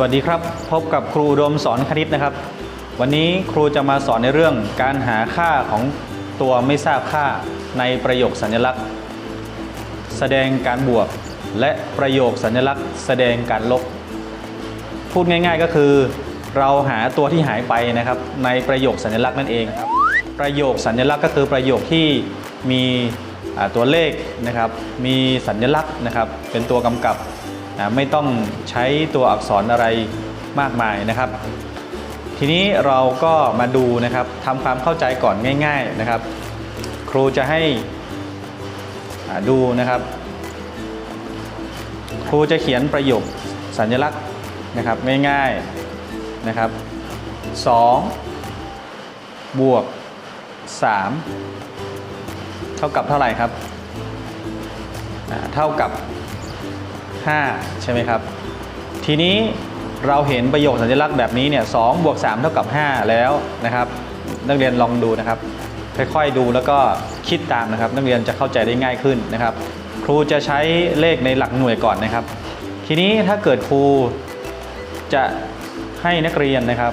วัสดีครับ พบกับครูอุดมสอนคณิตนะครับ วันนี้ครูจะมาสอนในเรื่องการหาค่าของตัวไม่ทราบค่าในประโยคสัญลักษณ์ แสดงการบวก และประโยคสัญลักษณ์ แสดงการลบ พูดง่ายๆก็คือ เราหาตัวที่หายไปนะครับ ในประโยคสัญลักษณ์นั่นเองครับประโยคสัญลักษณ์ก็คือประโยคที่มีตัวเลขนะครับ มีสัญลักษณ์นะครับ เป็นตัวกำกับ ไม่ต้องใช้ตัวอักษรอะไรมากมายนะครับ ทีนี้เราก็มาดูนะครับทำความเข้าใจก่อนง่าย ๆนะครับ ครูจะให้ดูนะครับ ครูจะเขียนประโยคสัญลักษณ์นะครับง่ายๆนะครับ2บวก3 เท่ากับเท่าไหร่ครับ เท่ากับ 5 ใช่ไหมครับ ทีนี้เราเห็นประโยคสัญลักษณ์แบบนี้เนี่ยสบวก3เท่ากับ 5 แล้วนะครับ นักเรียนลองดูนะครับ ค่อยๆดูแล้วก็คิดตามนะครับ นักเรียนจะเข้าใจได้ง่ายขึ้นนะครับ ครูจะใช้เลขในหลักหน่วยก่อนนะครับ ทีนี้ถ้าเกิดครูจะให้นักเรียนนะครับ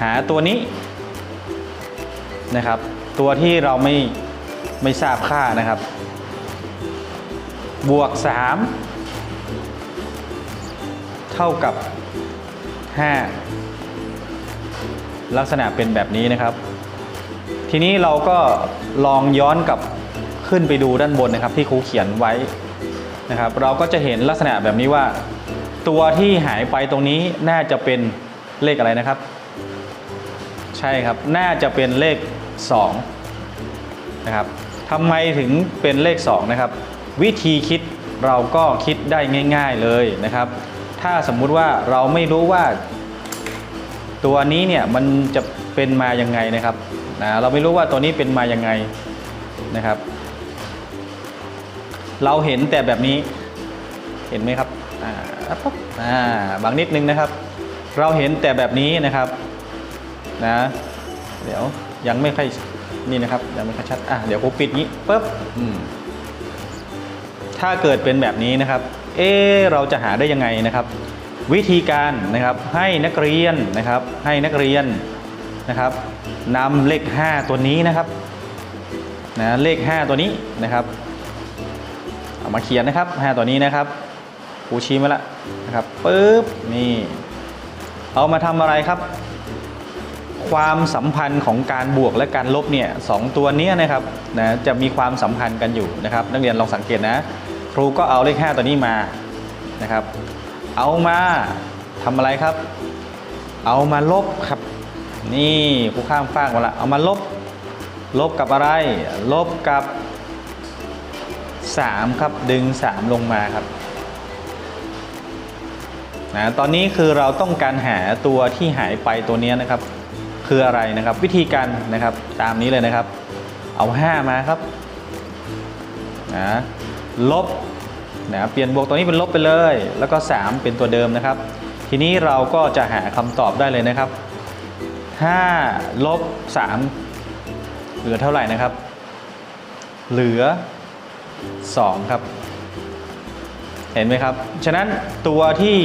หาตัวนี้นะครับ ตัวที่เราไม่ไม่ทราบค่านะครับ บวก 3 ท่ากับ 5 ลักษณะเป็นแบบนี้นะครับ ทีนี้เราก็ลองย้อนกลับขึ้นไปดูด้านบนนะครับ ที่ครูเขียนไว้นะครับ เราก็จะเห็นลักษณะแบบนี้ว่า ตัวที่หายไปตรงนี้น่าจะเป็นเลขอะไรนะครับ ใช่ครับน่าจะเป็นเลข 2 นะครับทำไมถึงเป็นเลข 2 นะครับ วิธีคิดเราก็คิดได้ง่าย ๆเลยนะครับ ถ้าสมมุติว่าเราไม่รู้ว่า ตัวนี้เนี่ยมันจะเป็นมายังไงนะครับนะเราไม่รู้ว่าตัวนี้เป็นมายังไงนะครับ เราเห็นแต่แบบนี้เห็นไหมครับอ่าปั๊บอ่าบางนิดนึงนะครับ เราเห็นแต่แบบนี้นะครับนะเดี๋ยวยังไม่ค่อยนี่นะครับยังไม่ค่อยชัดอะเดี๋ยวผมปิดงี้ปุ๊บอืมถ้าเกิดเป็นแบบนี้นะครับ เอเราจะหาได้ยังไงนะครับ วิธีการนะครับให้นักเรียนนะครับให้นักเรียนนะครับนำเลข 5 ตัวนี้นะครับนะเลข 5 ตัวนี้นะครับเอามาเขียนนะครับ 5 ตัวนี้นะครับครูชี้มาล้วนะครับปุ๊บนี่เอามาทำอะไรครับ ความสัมพันธ์ของการบวกและการลบเนี่ยสองตัวนี้นะครับนะจะมีความสัมพันธ์กันอยู่นะครับ นักเรียนลองสังเกตนะ ครูก็เอาเลข 5 ตัวนี้มานะครับ เอามาทำอะไรครับ เอามาลบครับ นี่ครูข้ามฟากมาละเอามาลบ ลบกับอะไร ลบกับ 3 ครับดึง 3 ลงมาครับนะตอนนี้คือเราต้องการหาตัวที่หายไปตัวนี้นะครับ คืออะไรนะครับวิธีการนะครับตามนี้เลยนะครับ เอา 5 มาครับนะ ลบนะเปลี่ยนบวกตัวนี้เป็นลบไปเลย แล้วก็ 3 เป็นตัวเดิมนะครับ ทีนี้เราก็จะหาคำตอบได้เลยนะครับ5ลบ3เหลือเท่าไหร่นะครับ เหลือ 2 ครับ เห็นไหมครับ ฉะนั้นตัวที่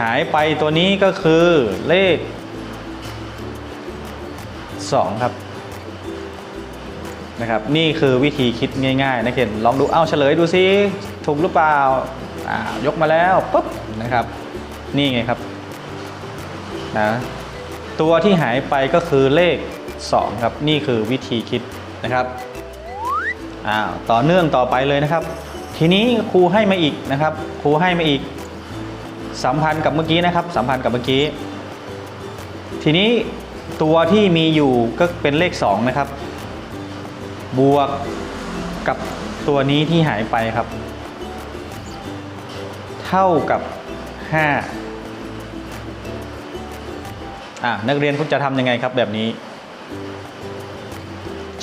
หายไปตัวนี้ก็คือเลข 2 ครับ นะครับนี่คือวิธีคิดง่ายๆนะเคนลองดูเอาเฉลยดูซิถูกหรือเปล่าอ่ายกมาแล้วปุ๊บนะครับ นี่ไงครับนะตัวที่หายไปก็คือเลข 2 ครับนี่คือวิธีคิดนะครับอ้าวต่อเนื่องต่อไปเลยนะครับ ทีนี้ครูให้มาอีกนะครับครูให้มาอีกสัมพันธ์กับเมื่อกี้นะครับ สัมพันธ์กับเมื่อกี้ ทีนี้ตัวที่มีอยู่ก็เป็นเลข 2 นะครับ บวกกับตัวนี้ที่หายไปครับ เท่ากับ 5 อะนักเรียนคุณจะทำยังไงครับแบบนี้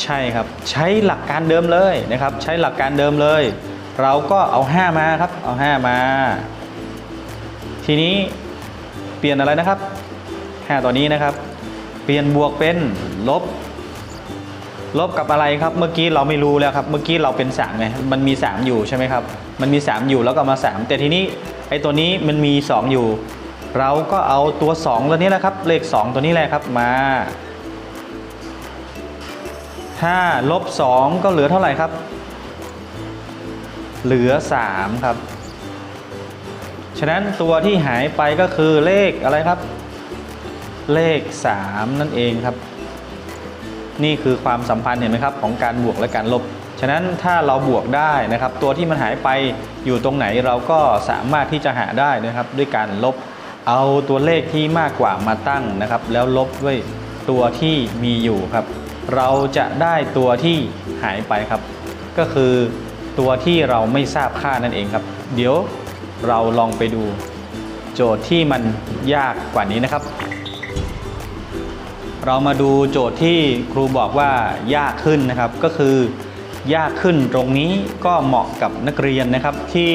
ใช่ครับใช้หลักการเดิมเลยนะครับ ใช้หลักการเดิมเลย เราก็เอา 5 มาครับ เอา 5 มา ทีนี้เปลี่ยนอะไรนะครับ 5 ตัวนี้นะครับ เปลี่ยนบวกเป็นลบ ลบกับอะไรครับ เมื่อกี้เราไม่รู้แล้วครับ เมื่อกี้เราเป็น3ไง มันมี 3 อยู่ใช่ไหมครับ มันมี 3 อยู่แล้วก็เอามา 3 แต่ทีนี้ไอ้ตัวนี้มันมี 2 อยู่ เราก็เอาตัว2ตัวนี้นะครับ เลข 2 ตัวนี้แหละครับมา5ลบ2ก็เหลือเท่าไหร่ครับ เหลือ 3 ครับ ฉะนั้นตัวที่หายไปก็คือเลขอะไรครับ เลข 3 นั่นเองครับ นี่คือความสัมพันธ์เห็นไหมครับของการบวกและการลบ ฉะนั้นถ้าเราบวกได้นะครับ ตัวที่มันหายไปอยู่ตรงไหนเราก็สามารถที่จะหาได้นะครับ ด้วยการลบ เอาตัวเลขที่มากกว่ามาตั้งนะครับ แล้วลบด้วยตัวที่มีอยู่ครับ เราจะได้ตัวที่หายไปครับ ก็คือตัวที่เราไม่ทราบค่านั่นเองครับ เดี๋ยวเราลองไปดู โจทย์ที่มันยากกว่านี้นะครับ เรามาดูโจทย์ที่ครูบอกว่ายากขึ้นนะครับ ก็คือยากขึ้นตรงนี้ก็เหมาะกับนักเรียนนะครับที่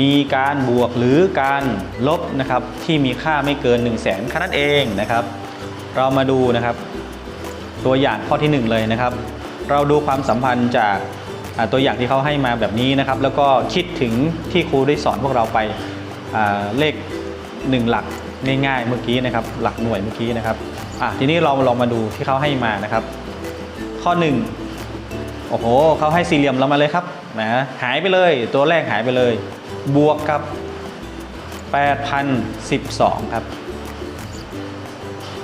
มีการบวกหรือการลบนะครับที่มีค่าไม่เกิน 1 0 0 0 0แสนแค่นั้นเองนะครับ เรามาดูนะครับ ตัวอย่างข้อทีหนึ่1 เลยนะครับ เราดูความสัมพันธ์จากตัวอย่างที่เขาให้มาแบบนี้นะครับ แล้วก็คิดถึงที่ครูได้สอนพวกเราไปเลข 1 หลักง่ายๆเมื่อกี้นะครับ หลักหน่วยเมื่อกี้นะครับ อะทีนี้เราลองมาดูที่เขาให้มานะครับ ข้อ 1 โอ้โหเขาให้สี่เหลี่ยมเรามาเลยครับนะหายไปเลย ตัวแรกหายไปเลย บวกกับ 8,012 ครับ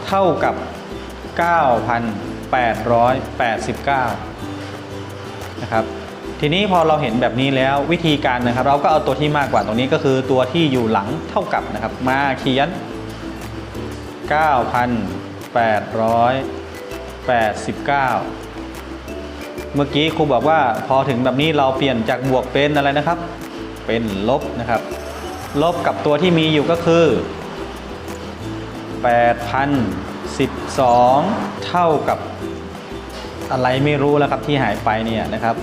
เท่ากับ 9,889 นะครับทีนี้พอเราเห็นแบบนี้แล้ววิธีการนะครับ เราก็เอาตัวที่มากกว่าตรงนี้ก็คือตัวที่อยู่หลังเท่ากับนะครับ มาเขียน 889 เมื่อกี้ครูบอกว่าพอถึงแบบนี้เราเปลี่ยนจากบวกเป็นอะไรนะครับ เป็นลบนะครับ ลบกับตัวที่มีอยู่ก็คือ 8,012 เท่ากับอะไรไม่รู้แล้วครับที่หายไปเนี่ยนะครับ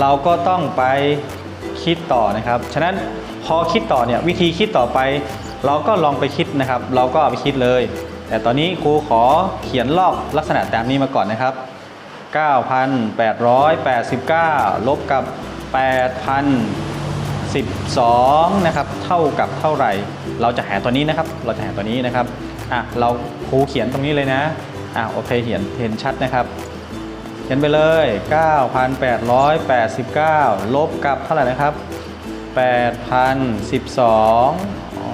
เราก็ต้องไปคิดต่อนะครับ ฉะนั้นพอคิดต่อเนี่ยวิธีคิดต่อไป เราก็ลองไปคิดนะครับ เราก็เอาไปคิดเลย แต่ตอนนี้ครูขอเขียนลอกลักษณะตามนี้มาก่อนนะครับ 9,889 ลบกับ 8,012 นะครับ เท่ากับเท่าไหร่ เราจะหาตัวนี้นะครับ เราจะหาตัวนี้นะครับ อะ เราครูเขียนตรงนี้เลยนะ อะ โอเค เห็น เห็นชัดนะครับเขียนไปเลย 9,889 ลบกับเท่าไหร่นะครับ 8,012 อ๋อ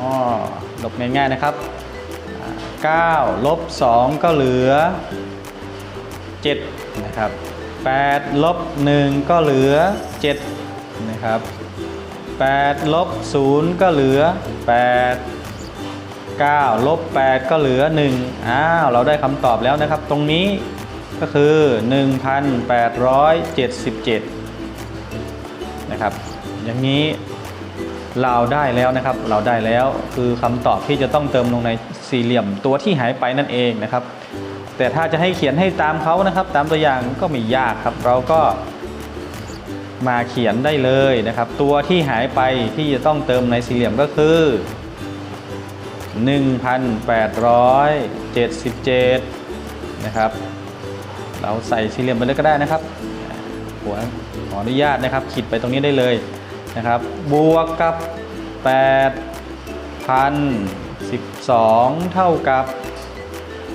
ลบง่ายๆนะครับ 9 ลบ 2 ก็เหลือ 7 นะครับ 8 ลบ 1 ก็เหลือ 7 นะครับ 8 ลบ 0 ก็เหลือ 8 9 ลบ 8 ก็เหลือ 1 อ้าว เราได้คำตอบแล้วนะครับ ตรงนี้ก็คือ 1,877 นะครับ อย่างนี้ เราได้แล้วนะครับ เราได้แล้วคือคำตอบที่จะต้องเติมลงในสี่เหลี่ยมตัวที่หายไปนั่นเองนะครับ แต่ถ้าจะให้เขียนให้ตามเขานะครับ ตามตัวอย่างก็ไม่ยากครับ เราก็มาเขียนได้เลยนะครับ ตัวที่หายไปที่จะต้องเติมในสี่เหลี่ยมก็คือ 1,877 นะครับ เราใส่สี่เหลี่ยมไปเลยก็ได้นะครับหัวขออนุญาตนะครับขีดไปตรงนี้ได้เลย นะครับ บวกกับ 8,012 เท่ากับ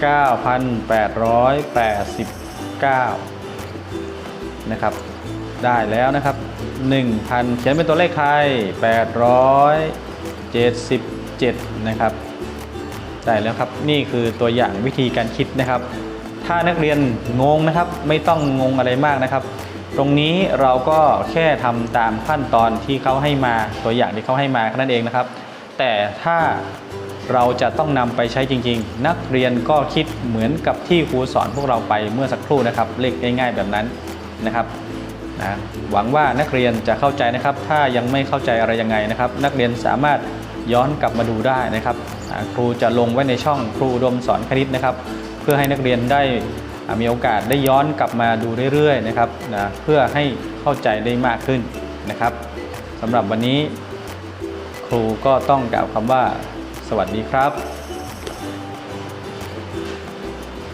9,889 นะครับ ได้แล้วนะครับ 1,000 เขียนเป็นตัวเลขไทย 877 นะครับ ได้แล้วครับ นี่คือตัวอย่างวิธีการคิดนะครับ ถ้านักเรียนงงนะครับ ไม่ต้องงงอะไรมากนะครับ ตรงนี้เราก็แค่ทำตามขั้นตอนที่เขาให้มาตัวอย่างที่เขาให้มาแค่นั้นเองนะครับ แต่ถ้าเราจะต้องนำไปใช้จริง ๆ นักเรียนก็คิดเหมือนกับที่ครูสอนพวกเราไปเมื่อสักครู่นะครับเลขง่ายๆแบบนั้นนะครับนะหวังว่านักเรียนจะเข้าใจนะครับ ถ้ายังไม่เข้าใจอะไรยังไงนะครับ นักเรียนสามารถย้อนกลับมาดูได้นะครับ ครูจะลงไว้ในช่องครูดมสอนคณิตนะครับ เพื่อให้นักเรียนได้ มีโอกาสได้ย้อนกลับมาดูเรื่อยๆนะครับนะเพื่อให้เข้าใจได้มากขึ้นนะครับสำหรับวันนี้ครูก็ต้องกล่าวคำว่า สวัสดีครับ